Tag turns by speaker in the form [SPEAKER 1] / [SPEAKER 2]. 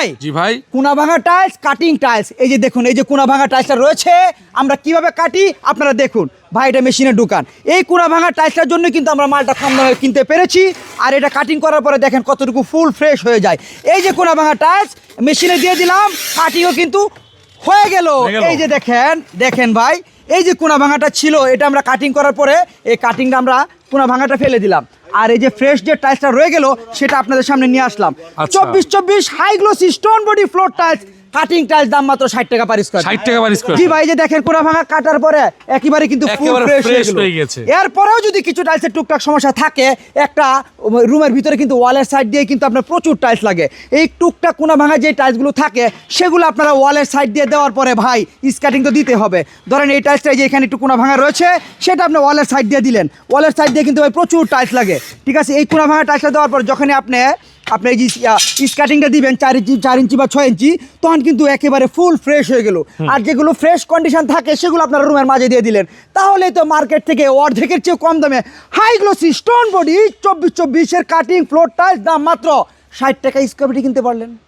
[SPEAKER 1] ভাই?
[SPEAKER 2] জি ভাই।
[SPEAKER 1] কোনা ভাঙা টাইলস কাটিং টাইলস এই যে দেখুন এই যে কোনা ভাঙা টাইলসটা রয়েছে আমরা কীভাবে কাটি আপনারা দেখুন। ভাই এটা মেশিনের দোকান। এই কোনা ভাঙা টাইলসটার জন্য কিন্তু আমরা মালটা কম দামে কিনতে পেরেছি। আর এটা কাটিং করার পরে দেখেন কতটুকু ফুল ফ্রেশ হয়ে যায়। এই যে কোনা ভাঙা টাইলস মেশিনে দিয়ে দিলাম কাটিংও কিন্তু হয়ে গেল। এই যে দেখেন দেখেন ভাই এই যে কোনা ভাঙাটা ছিল এটা আমরা কাটিং করার পরে এই কাটিংটা আমরা কোনা ভাঙাটা ফেলে দিলাম। আর এই যে ফ্রেশ যে টাইলসটা রয়ে গেল সেটা আপনাদের সামনে নিয়ে আসলাম।
[SPEAKER 2] আচ্ছা।
[SPEAKER 1] চব্বিশ চব্বিশ high glossy stone body floor tiles cutting tiles দাম মাত্র ষাট টাকা পার স্কোয়ার
[SPEAKER 2] 60 টাকা per square
[SPEAKER 1] জি ভাই যে দেখেন কোনা ভাঙা কাটার পরে একেবারে কিন্তু ফুল ফ্রেশ হয়ে
[SPEAKER 2] হয়ে গেছে।
[SPEAKER 1] এরপরেও যদি কিছু টাইলসের টুকটাক সমস্যা থাকে একটা রুমের ভিতরে কিন্তু ওয়ালের সাইড দিয়ে কিন্তু আপনার প্রচুর টাইলস লাগে। এই টুকটাক কোনা ভাঙা যে টাইলসগুলো থাকে সেগুলো আপনারা ওয়ালের সাইড দিয়ে দেওয়ার পরে ভাই স্কাটিং তো দিতে হবে। ধরেন এই টাইলসটা যে এখানে একটু কোনা ভাঙা রয়েছে সেটা আপনি ওয়ালের সাইড দিয়ে দিলেন। ওয়ালের সাইড দিয়ে কিন্তু ভাই প্রচুর টাইলস লাগে। ঠিক আছে এই কোনা ভাঙা টাইলসটা দেওয়ার পর যখনই আপনি আপনি এই যে স্কাটিংটা দিবেন চার ইঞ্চি চার ইঞ্চি বা ছয় ইঞ্চি তখন কিন্তু একেবারে ফুল ফ্রেশ হয়ে গেল। আর যেগুলো ফ্রেশ কন্ডিশন থাকে সেগুলো আপনার রুমের মাঝে দিয়ে দিলেন। তাহলে তো মার্কেট থেকে অর্ধেকের চেয়ে কম দামে হাই গ্লোসি স্টোন বডি চব্বিশ চব্বিশের কাটিং ফ্লোর টাইলস দাম মাত্র ষাট টাকা স্কোয়ার ফিটে কিনতে পারলেন।